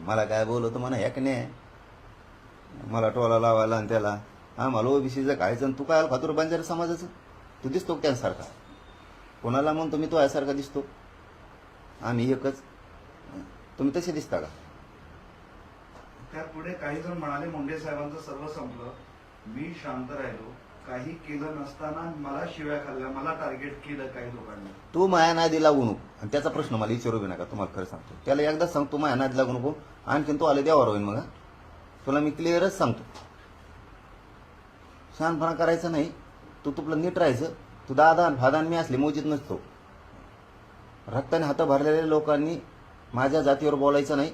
मला काय बोलवतो म्हणा ह्याक नाही? मला टोला लावायला आणि त्याला. हा मला ओबीसीचं कायचं आणि तू काय खातूर बंजारा समाजाचं? तू दिसतो त्यांसारखा? कोणाला म्हणतो मी तो यासारखा दिसतो. आम्ही एकच. तुम्ही तसे दिसता का? त्यात पुढे काही जण म्हणाले मुंडे साहेबांचं सर्व संपलं. मी शांत राहिलो. काही केलं नसताना मला शिव्या खाल्ल्या. मला टार्गेट केलं काही लोकांनी. तू माया नादी लागू नको. आणि त्याचा प्रश्न मला विचारू बी नका तुम्हाला खरं सांगतो. त्याला एकदा सांगतो माया नादी लागू नको आणखीन तो आले द्यावर होईल मग हा. तुला मी क्लिअरच सांगतो. शहाणपणा करायचा नाही तू तुपलं नीट राहायचं. तू दादा आणि फादा आणि मी असले मोजीत नसतो. रक्ताने हात भरलेल्या लोकांनी माझ्या जातीवर बोलायचं नाही.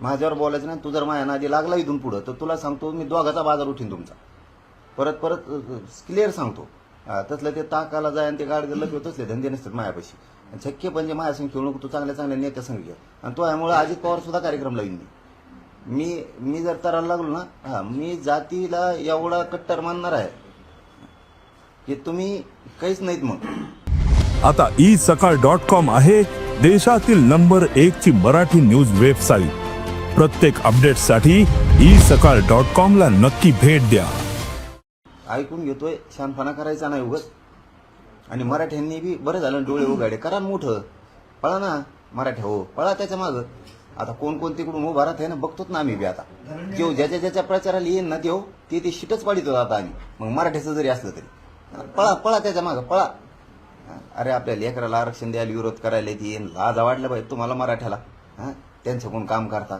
माझ्यावर बोलायचं नाही तू जर माझ्या नादी लागला इथून पुढं तर तुला सांगतो मी दोघाचा बाजार उठीन तुमचा. परत परत क्लिअर सांगतो. तसलं ते ताकाला जाय आणि ते गाडी लपी तसले धंदे नसतात मायापाशी. आणि शक्य म्हणजे माझ्या संग खेळू नको तू चांगल्या चांगल्या नेत्या संग घे आणि तो यामुळे अजित पवार सुद्धा कार्यक्रम लावीन मी. मी मी जर तरायला लागलो ना हा मी जातीला एवढा कट्टर मानणार आहे की तुम्ही काहीच नाहीत मग. आता ई सकाळ डॉट कॉम आहे देशातील नंबर एक ची मराठी न्यूज वेबसाईट. प्रत्येक अपडेटसाठी ई सकाळ डॉट कॉम ला नक्की भेट द्या. ऐकून घेतोय शानपणा करायचा नाही उगत आणि मराठ्यांनी बी बरं झालं डोळे उघाडे. करा मोठं. पळा ना मराठ्या हो. पळा त्याच्या मागं. आता कोण कोण तिकडून उभा राहत आहे ना बघतोच ना आम्ही बी आता. जो ज्याच्या ज्याच्या प्रचाराला येईन ना देव ते ते शिटच पाडितो आता आम्ही. मग मराठ्याचं जरी असलं तरी. पळा पळा त्याच्या मागं पळा. अरे आपल्या लेकराला आरक्षण द्यायला विरोध करायला येते. लाजा वाढलं पाहिजे तुम्हाला मराठ्याला. हा? त्यांचं कोण काम करता?